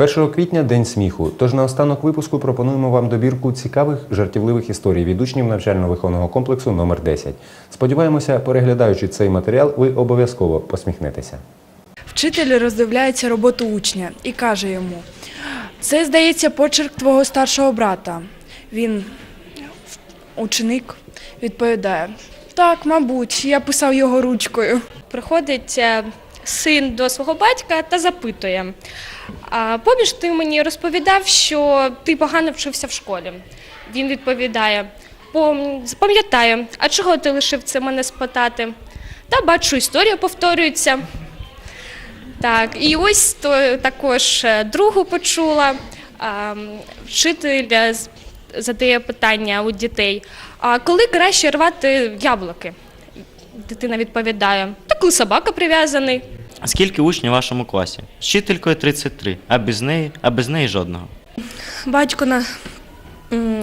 1 квітня день сміху. Тож на останок випуску пропонуємо вам добірку цікавих жартівливих історій від учнів навчально-виховного комплексу номер 10 Сподіваємося, переглядаючи цей матеріал, ви обов'язково посміхнетеся. Вчитель роздивляється роботу учня і каже йому: Це, здається, почерк твого старшого брата. Він, ученик, відповідає: Так, мабуть, я писав його ручкою. Приходить е, син до свого батька та запитує: а поміж ти мені розповідав, що ти погано вчився в школі. Він відповідає: пам'ятаю, а чого ти лишив це мене спитати? Та бачу, історія повторюється. Так, і ось то також е, другу почула. Вчитель задає питання у дітей: а коли краще рвати яблуки? Дитина відповідає: та коли собака прив'язаний. А Скільки учнів в вашому класі? З вчителькою 33, а без неї, а без неї жодного. Батько на,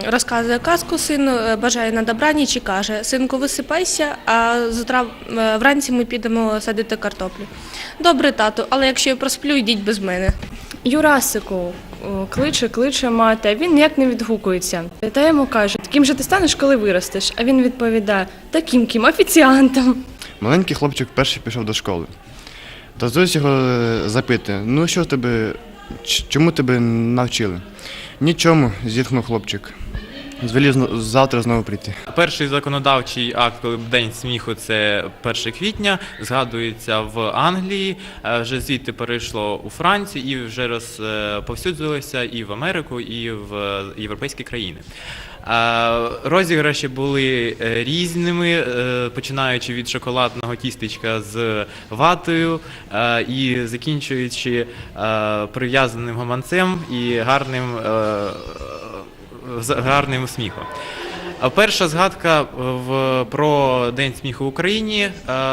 розказує казку сину, е, бажає на добраніч і каже: Синку, висипайся, а завтра е, вранці ми підемо садити картоплю. Добре, тату, але якщо я просплю, йдіть без мене. Юрасику кличе, кличе мати, а він ніяк не відгукується. Та йому каже, ким же ти станеш, коли виростеш? А він відповідає, таким ким, офіціантом. Маленький хлопчик перший пішов до школи. Татусь його е, запитує, ну що тебе, чому тебе навчили? Нічому, зітхнув хлопчик. Звелів завтра знову прийти. Перший законодавчий акт, коли День сміху, це 1 квітня, згадується в Англії. е, Вже звідти перейшло у Францію і вже розповсюдзилося і в Америку, і в європейські країни. Е, Розіграші були е, різними, е, починаючи від шоколадного тістечка з ватою е, і закінчуючи е, прив'язаним гаманцем і гарним е, з гарним сміхом. Перша згадка в, про День сміху в Україні е,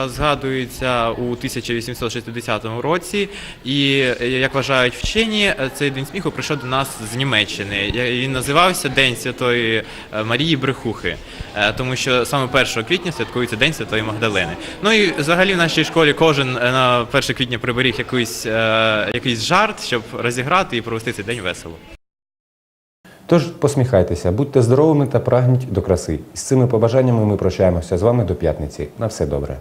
згадується у 1860 році, і е, як вважають вчені, е, цей день сміху прийшов до нас з Німеччини. Він називався День Святої е, Марії Брехухи, е, тому що саме 1 квітня святкується День Святої Магдалени. Ну і взагалі в нашій школі кожен е, на 1 квітня приберіг якийсь, е, якийсь жарт, щоб розіграти і провести цей день весело. Тож посміхайтеся, будьте здоровими та прагніть до краси. І з цими побажаннями ми прощаємося з вами до п'ятниці. На все добре.